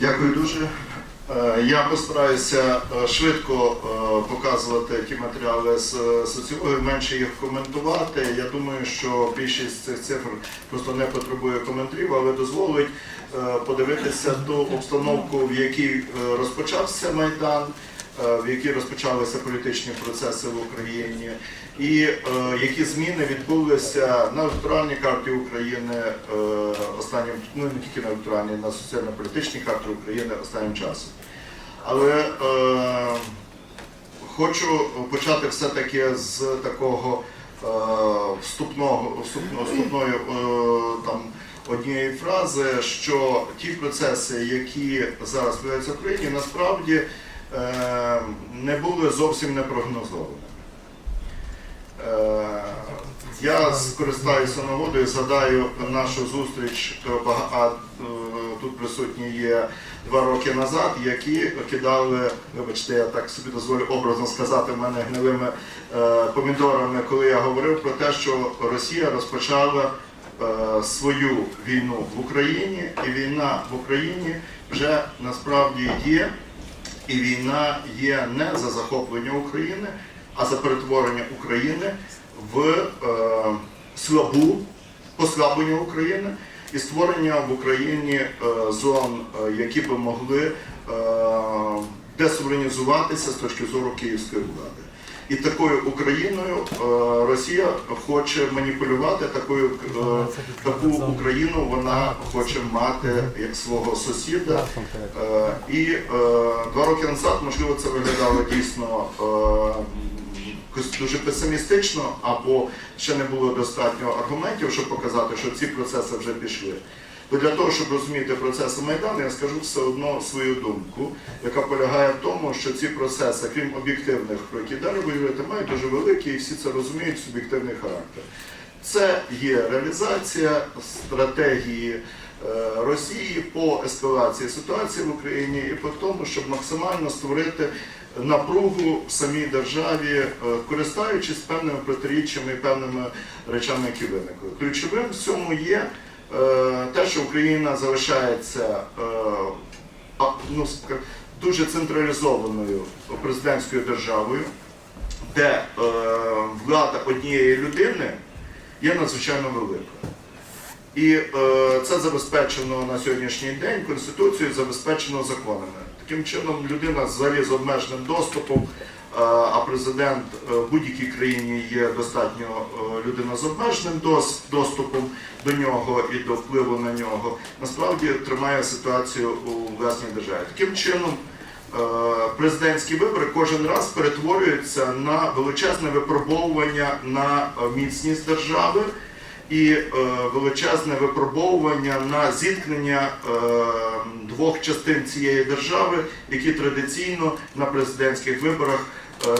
Дякую дуже. Е, Я постараюся е, швидко е, показувати ті матеріали з соціології, менше їх коментувати. Я думаю, що більшість цих цифр просто не потребує коментарів, але дозволить подивитися ту обстановку, в якій розпочався Майдан, в якій розпочалися політичні процеси в Україні, і е, які зміни відбулися на електоральній карті України е, останнім, ну не тільки на електоральній, на соціально-політичній карті України останнім часом. Але е, хочу почати все-таки з такого е, вступного, вступного, вступної е, там, однієї фрази, що ті процеси, які зараз відбуваються в Україні, насправді е, не були зовсім непрогнозованими. Е, Я скористаюся нагодою, згадаю нашу зустріч, е, а, е, тут присутні є два роки назад, які кидали, вибачте, я так собі дозволю образно сказати, мене гнилими е, помідорами, коли я говорив про те, що Росія розпочала е, свою війну в Україні, і війна в Україні вже насправді є, і війна є не за захоплення України, а за перетворення України в е, слабу послаблення України і створення в Україні е, зон, е, які би могли е, десуверенізуватися з точки зору київської влади. І такою Україною е, Росія хоче маніпулювати такою е, таку Україну. Вона хоче мати як свого сусіда. Е, І два роки назад, можливо, це виглядало дійсно дуже песимістично, або ще не було достатньо аргументів, щоб показати, що ці процеси вже пішли. То для того, щоб розуміти процеси Майдану, я скажу все одно свою думку, яка полягає в тому, що ці процеси, крім об'єктивних, про які далі ви говорите, мають дуже великий, і всі це розуміють, суб'єктивний характер. Це є реалізація стратегії е, Росії по ескалації ситуації в Україні і по тому, щоб максимально створити напругу в самій державі, е, користуючись певними протиріччями і певними речами, які виникли. Ключовим в цьому є те, що Україна залишається е, ну, дуже централізованою президентською державою, де е, влада однієї людини є надзвичайно велика. І е, це забезпечено на сьогоднішній день Конституцією, забезпечено законами. Таким чином, людина взагалі з обмеженим доступом, е, а президент е, в будь-якій країні є достатньо е, людина з обмеженим дос- доступом до нього і до впливу на нього, насправді тримає ситуацію у власній державі. Таким чином, е, президентські вибори кожен раз перетворюються на величезне випробовування на міцність держави і величезне випробовування на зіткнення двох частин цієї держави, які традиційно на президентських виборах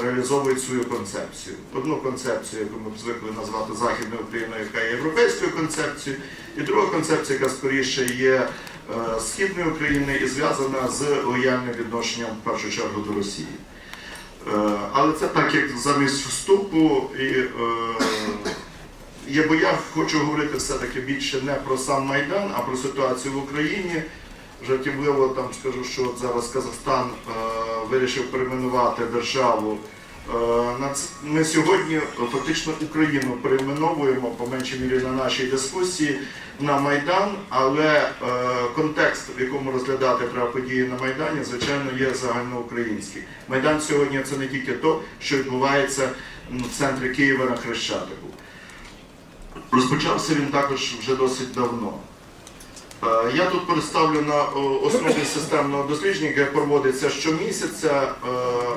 реалізовують свою концепцію. Одну концепцію, яку ми б звикли назвати Західною Україною, яка є європейською концепцією, і друга концепція, яка скоріше є е, східною Україною і зв'язана з лояльним відношенням в першу чергу до Росії. Е, Але це так, як замість вступу і. е, я, бо я хочу говорити все-таки більше не про сам Майдан, а про ситуацію в Україні. Жартівливо там скажу, що зараз Казахстан е, вирішив перейменувати державу. Е, ми сьогодні фактично Україну перейменовуємо по меншій мірі на нашій дискусії на Майдан, але е, контекст, в якому розглядати треба події на Майдані, звичайно, є загальноукраїнський. Майдан сьогодні це не тільки то, що відбувається в центрі Києва на Хрещатику. Розпочався він також вже досить давно. Е, Я тут представлю на о, основі системного дослідження, яке проводиться щомісяця, е,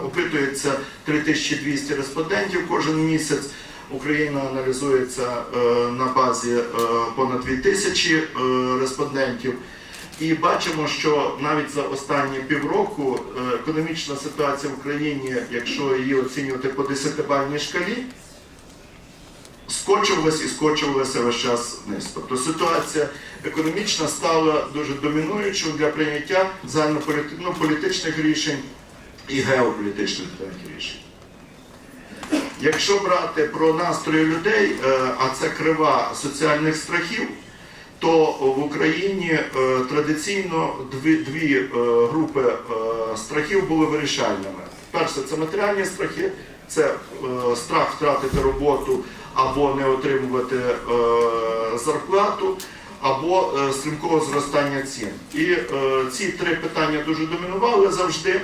опитується 3200 респондентів кожен місяць. Україна аналізується е, на базі е, понад 2000 е, респондентів. І бачимо, що навіть за останні півроку е, економічна ситуація в Україні, якщо її оцінювати по 10-бальній шкалі, скочувалась і скочувалася весь час вниз. Тобто ситуація економічна стала дуже домінуючою для прийняття загальнополіти- ну, рішень і геополітичних рішень. Якщо брати про настрої людей, е, а це крива соціальних страхів, то в Україні е, традиційно дві, дві е, групи страхів були вирішальними. Перше, це матеріальні страхи, це страх втратити роботу або не отримувати е, зарплату, або е, стрімкого зростання цін. І е, ці три питання дуже домінували завжди.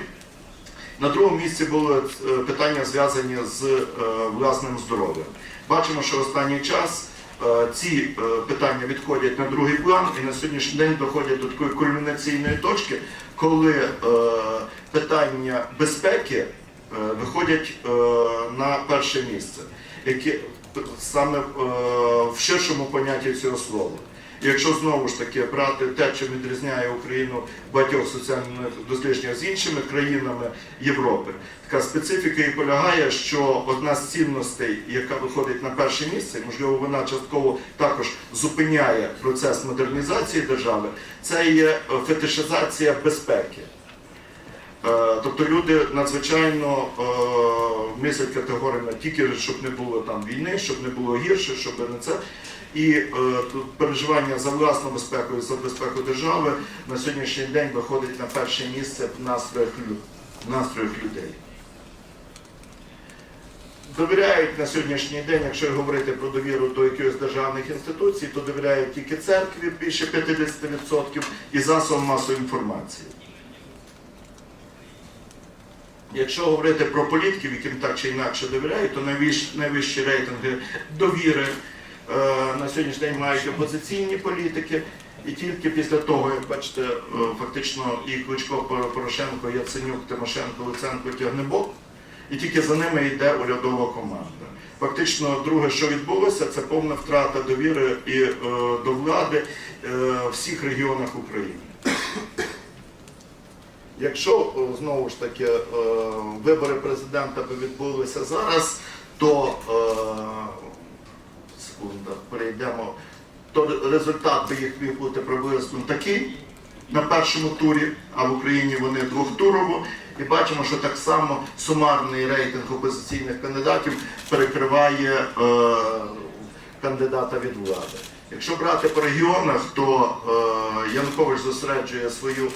На другому місці були питання зв'язані з власним здоров'ям. Бачимо, що останній час ці питання відходять на другий план і на сьогоднішній день доходять до такої кульмінаційної точки, коли питання безпеки виходять на перше місце, саме е, в ширшому понятті цього слова. Якщо знову ж таки брати те, що відрізняє Україну багатьох соціальних дослідженнях з іншими країнами Європи, така специфіка і полягає, що одна з цінностей, яка виходить на перше місце, можливо, вона частково також зупиняє процес модернізації держави, це є фетишизація безпеки. Е, Тобто люди надзвичайно е, мислять категоріями тільки щоб не було там війни, щоб не було гірше, щоб не це. І е, тут переживання за власну безпеку і за безпеку держави на сьогоднішній день виходить на перше місце в настроях, настроях людей. Довіряють на сьогоднішній день, якщо говорити про довіру до якихось державних інституцій, то довіряють тільки церкві більше 50% і засобам масової інформації. Якщо говорити про політиків, яким так чи інакше довіряють, то найвищ- найвищі рейтинги довіри е, на сьогоднішній день мають опозиційні політики. І тільки після того, як бачите, е, фактично і Кличко Порошенко, Яценюк, Тимошенко, Луценко, Тягнебок, і тільки за ними йде урядова команда. Фактично, друге, що відбулося, це повна втрата довіри і е, до влади в всіх регіонах України. Якщо знову ж таки е, вибори президента би відбулися зараз, то е, секунда, перейдемо, то результат би їх міг бути приблизно такий на першому турі, а в Україні вони двохтурово. І бачимо, що так само сумарний рейтинг опозиційних кандидатів перекриває е, кандидата від влади. Якщо брати по регіонах, то е, Янукович зосереджує свою е,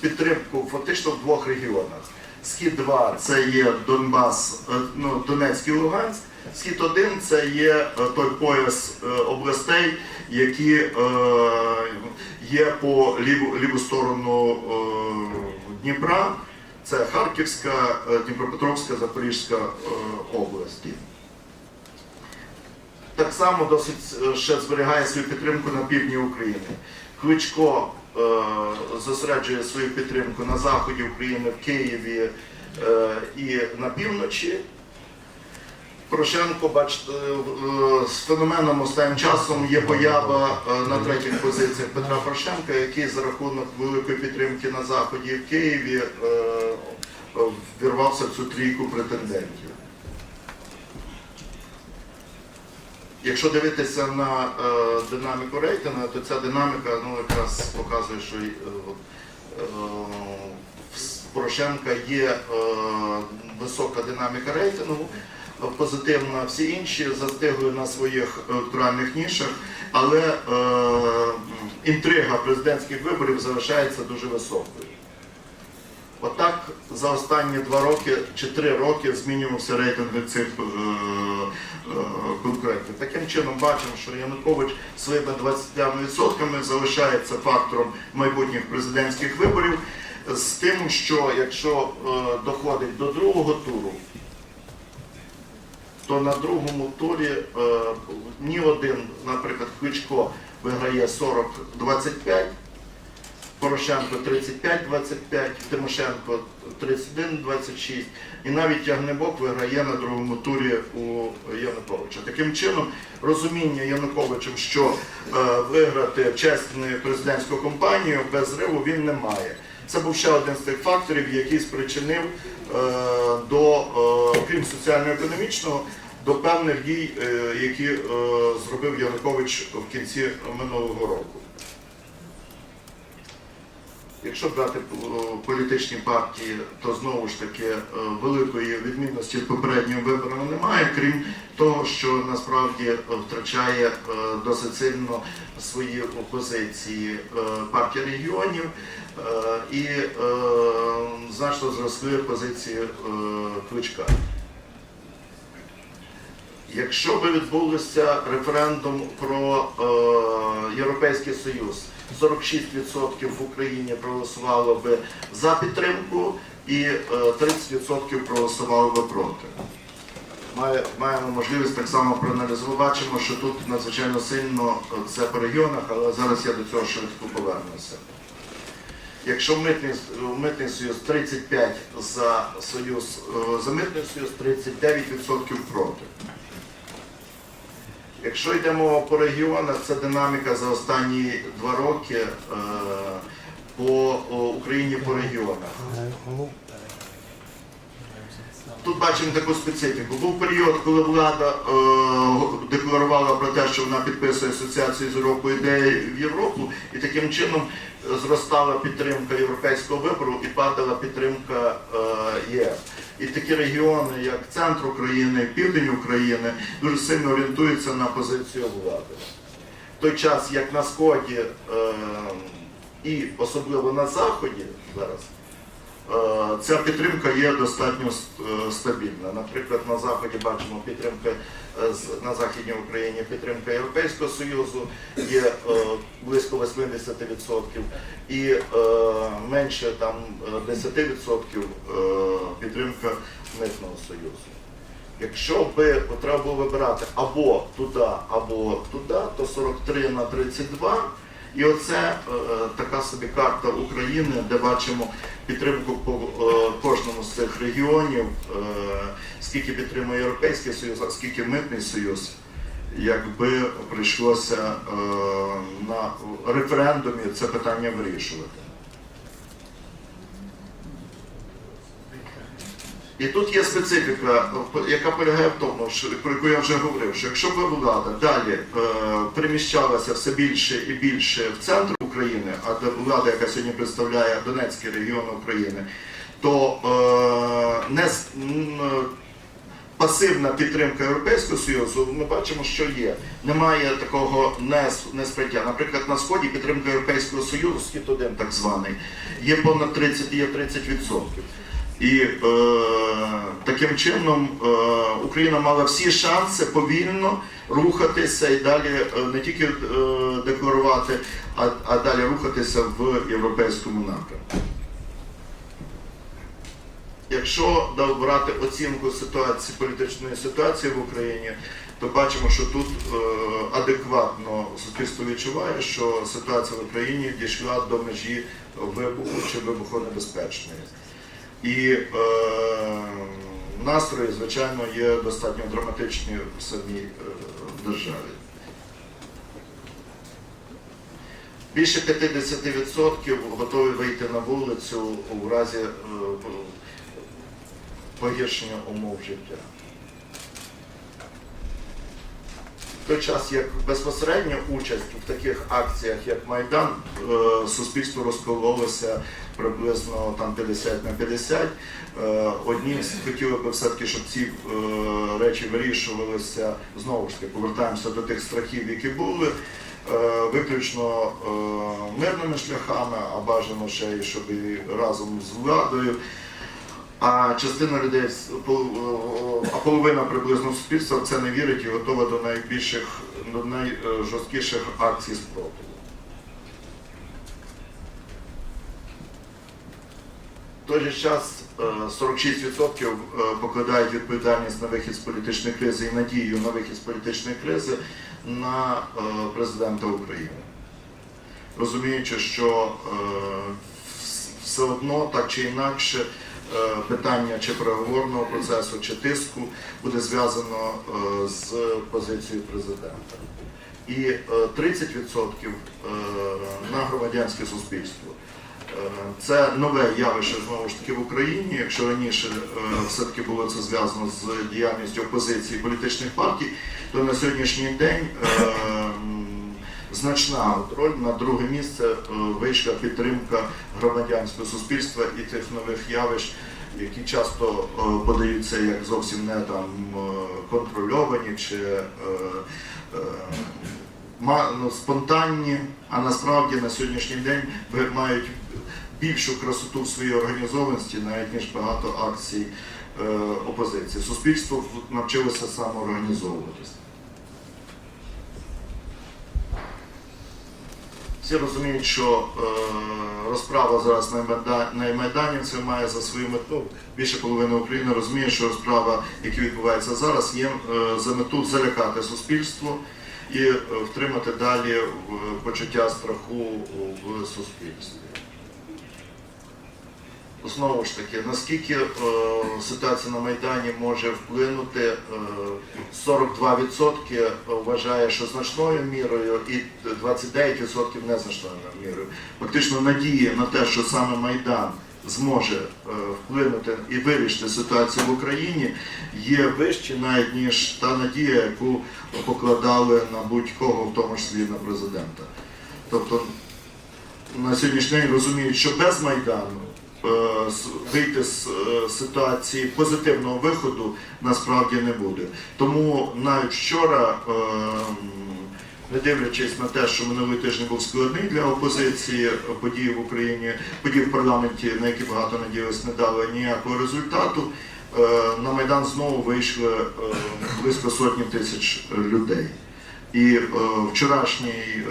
підтримку фактично в двох регіонах. Схід 2 це є Донбас, е, ну, Донецьк і Луганськ. Схід 1 це є е, той пояс е, областей, які е, є по ліву, ліву сторону е, Дніпра. Це Харківська, е, Дніпропетровська, Запорізька е, області. Так само досить е, ще зберігає свою підтримку на півдні України. Кличко е, зосереджує свою підтримку на заході України, в Києві е, і на півночі. Порошенко, бачите, е, з феноменом останнім часом є поява е, на третіх позиціях Петра Порошенка, який за рахунок великої підтримки на заході в Києві вірвався в цю трійку претендентів. Якщо дивитися на е, динаміку рейтингу, то ця динаміка ну, якраз показує, що е, е, в Порошенка є е, висока динаміка рейтингу, позитивна, всі інші застигли на своїх електоральних нішах, але е, інтрига президентських виборів залишається дуже високою. Отак за останні два роки чи три роки змінювався рейтинг цих е, е, конкурентів. Таким чином бачимо, що Янукович своїми 20% залишається фактором майбутніх президентських виборів з тим, що якщо е, доходить до другого туру, то на другому турі ні один, наприклад, Кличко виграє 40-25. Порошенко 35-25, Тимошенко 31-26 і навіть Ягнебок виграє на другому турі у Януковича. Таким чином, розуміння Януковичем, що е, виграти чесну президентську кампанію без зриву він не має. Це був ще один з тих факторів, який спричинив е, до, е, крім соціально-економічного, до певних дій, які зробив Янукович в кінці минулого року. Якщо брати е, політичні партії, то знову ж таки е, великої відмінності з попередніми виборами немає, крім того, що насправді е, втрачає досить сильно свої опозиції партія регіонів і значно зросли позиції кличка. Якщо би відбувся референдум про Європейський Союз, 46% в Україні проголосувало би за підтримку і е, 30% проголосувало би проти. Має, маємо можливість так само проаналізувати. Бачимо, що тут надзвичайно сильно е, це по регіонах, але зараз я до цього швидко повернуся. Якщо митний, е, митний союз 35 за союз, е, за митний союз 39% проти. Якщо йдемо по регіонах, це динаміка за останні два роки е, по Україні по регіонах. Тут бачимо таку специфіку. Був період, коли влада е, декларувала про те, що вона підписує асоціацію з Європою ідеї в Європу, і таким чином е, зростала підтримка європейського вибору і падала підтримка е, ЄС. І такі регіони, як центр України, південь України, дуже сильно орієнтуються на позицію влади. В той час, як на сході е, і особливо на заході зараз. Е, Ця підтримка є достатньо е, стабільна. Наприклад, на заході бачимо підтримка е, на західній Україні підтримка Європейського Союзу є близько 80% і менше там е, 10% е, підтримка митного союзу. Якщо би треба було вибирати або туди, або туди, то 43 на 32. І оце е, така собі карта України, де бачимо підтримку по е, кожному з цих регіонів, е, скільки підтримує Європейський Союз, а скільки Митний Союз, якби прийшлося е, на референдумі це питання вирішувати. І тут є специфіка, яка полягає в тому, що про яку я вже говорив, що якщо б влада далі е, переміщалася все більше і більше в центр України, а влада, яка сьогодні представляє Донецький регіон України, то е, не пасивна підтримка Європейського Союзу, ми бачимо, що є. Немає такого нес- несприйняття. Наприклад, на сході підтримка Європейського Союзу, схід 1 так званий, є понад 30, є 30%. І е, таким чином е, Україна мала всі шанси повільно рухатися і далі е, не тільки е, декларувати, а, а далі рухатися в європейському напрямку. Якщо да, брати оцінку ситуації політичної ситуації в Україні, то бачимо, що тут е, адекватно суспільство відчуває, що ситуація в Україні дійшла до межі вибуху чи вибухонебезпечної. І е, настрої, звичайно, є достатньо драматичні в самій е, державі. Більше 50% готові вийти на вулицю у разі е, погіршення умов життя. Той час, як безпосередня участь в таких акціях, як Майдан, е, суспільство розкололося приблизно там 50 на 50. Е, Одні хотіли би все-таки, щоб ці е, речі вирішувалися знову ж таки, повертаємося до тих страхів, які були. Виключно мирними шляхами, а бажано ще й щоб і разом з владою. А частина людей, а половина приблизно суспільства в це не вірить і готова до найбільших, до найжорсткіших акцій спротиву. В той же час е, 46% е, покладають відповідальність на вихід з політичної кризи і надію на вихід з політичної кризи на е, президента України. Розуміючи, що е, все одно так чи інакше е, питання чи переговорного процесу, чи тиску буде зв'язано е, з позицією президента. І е, 30% е, на громадянське суспільство. Е, Це нове явище знову ж таки в Україні. Якщо раніше е, все-таки було це зв'язано з діяльністю опозиції політичних партій, то на сьогоднішній день е, значна роль. На друге місце е, вийшла підтримка громадянського суспільства і тих нових явищ, які часто е, подаються як зовсім не там е, контрольовані чи ну, спонтанні, а насправді на сьогоднішній день мають більшу красоту в своїй організованості, навіть ніж багато акцій опозиції. Суспільство навчилося самоорганізовуватися. Всі розуміють, що е, розправа зараз на Майдані Майданівців має за свою мету. Більше половини України розуміє, що розправа, яка відбувається зараз, є е, за мету залякати суспільство і е, втримати далі е, почуття страху в суспільстві. Знову ж таки, наскільки е, ситуація на Майдані може вплинути, е, 42% вважає, що значною мірою, і 29% незначною мірою. Фактично надії на те, що саме Майдан зможе е, вплинути і вирішити ситуацію в Україні, є вищі навіть ніж та надія, яку покладали на будь-кого, в тому числі на президента. Тобто на сьогоднішній день розуміють, що без Майдану вийти з е, ситуації позитивного виходу насправді не буде. Тому навіть вчора, е, не дивлячись на те, що минулий тиждень був складний для опозиції, події в Україні, події в парламенті, на які багато надіялись, не дали ніякого результату. е, На Майдан знову вийшли е, близько сотні тисяч людей. І е, вчорашній е,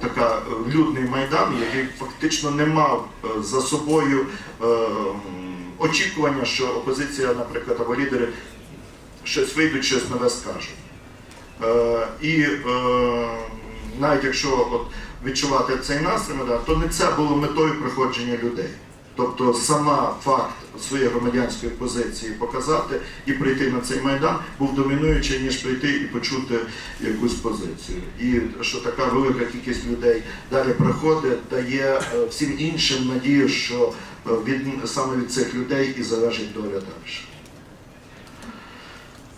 така е, людний майдан, який фактично не мав е, за собою е, очікування, що опозиція, наприклад, або лідери щось вийдуть, щось нове скажуть. І навіть якщо от, відчувати цей настрій, то не це було метою приходження людей. Тобто сама факт своєї громадянської позиції показати і прийти на цей майдан був домінуючий, ніж прийти і почути якусь позицію. І що така велика кількість людей далі приходить, дає е, всім іншим надію, що е, від саме від цих людей і залежить доля далі.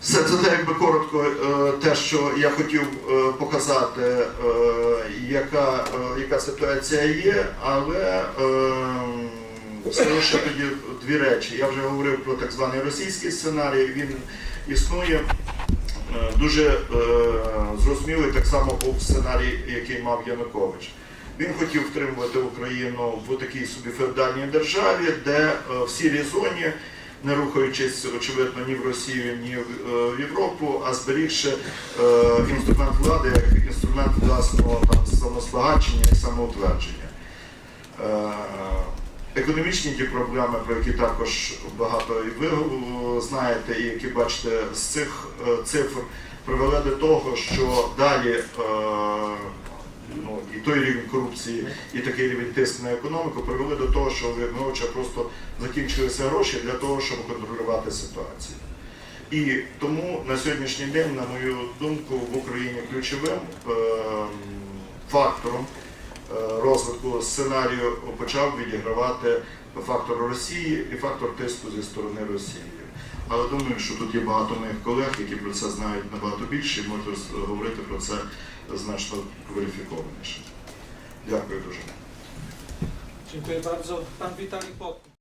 Все це так, якби коротко е, те, що я хотів показати, яка, яка ситуація є, але скажу ще тоді дві речі. Я вже говорив про так званий російський сценарій, він існує. Е, Дуже е, зрозумілий так само був сценарій, який мав Янукович. Він хотів втримувати Україну в такій собі феодальній державі, де е, в сірій зоні, не рухаючись, очевидно, ні в Росію, ні в Європу, а зберігши інструмент влади як інструмент власного там, самозбагачення і самоутвердження. Економічні ті проблеми, про які також багато і ви знаєте, і які бачите з цих е, цифр, привели до того, що далі е, ну, і той рівень корупції, і такий рівень тиску на економіку привели до того, що у просто закінчилися гроші для того, щоб контролювати ситуацію. І тому на сьогоднішній день, на мою думку, в Україні ключовим е, фактором розвитку сценарію почав відігравати фактор Росії і фактор тиску зі сторони Росії. Але думаю, що тут є багато моїх колег, які про це знають набагато більше і можуть говорити про це значно кваліфікованіше. Дякую дуже. Dziękuję bardzo. Pan Witali Pot.